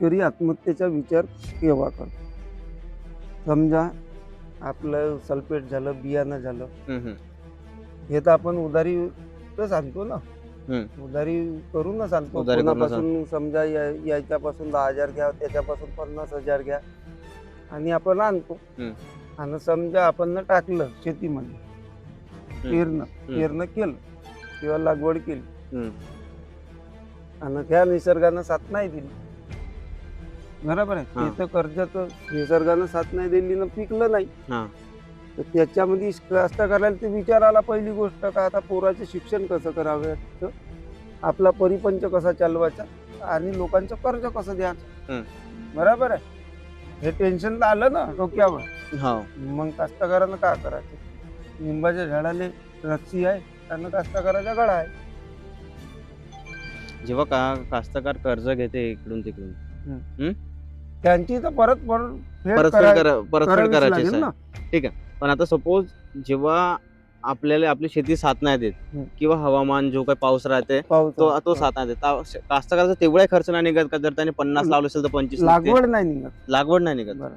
शेतकरी आत्महत्येचा विचार केव्हा करतो? समजा आपलं सल्फेट झालं बियाणं झालं. हम्म. हे तर आपण उधारी तर आणतो ना. हम्म. उधारी करूनच आणतो उधारी करूनच कोणापासून समजा या- याच्यापासून दहा हजार घ्या त्याच्यापासून पन्नास हजार घ्या. आणि आपण आणतो. हम्म. आणि समजा आपण न टाकलं शेतीमध्ये पेरणं पेरणं केलं किंवा लागवड केली. हम्म. आणि त्या निसर्गानं साथ नाही दिली. बरोबर आहे. हा. ते तर कर्जाचं निसर्गानं साथ नाही दिली ना पिकलं नाही. हा. तर त्याच्यामध्ये कास्तकाराला ते विचार आला पहिली गोष्ट का आता पोराचे शिक्षण कसं करावं? आपला परिपंच कसा चालवायचा? आणि लोकांचं कर्ज कसं द्यायचं? बरोबर आहे. हे टेन्शन आलं ना डोक्यावर. हो. मग कास्तकारानं काय करायचं? लिंबाच्या झाडाले रस्सी आहे त्यांना कास्तकाराचा गळा आहे. जेव्हा का कास्तकार कर्ज घेते इकडून तिकडून त्यांची तर परत परत फेड परतफेड करा- करा परतफेड करावीच करायची लागेल आहे. पण आता सपोज जेव्हा आपल्याला आपली शेती साथ नाही देत हम्म. किंवा हवामान जो काही पाऊस राहते पाऊस तो तो साथ नाही देत. ता- कास्तकाराचा तेवढा खर्च नाही निघत का? जर त्याने पन्नास लावले असेल तर पंचवीस. लागवड नाही निघत. लागवड नाही निघत. बरं.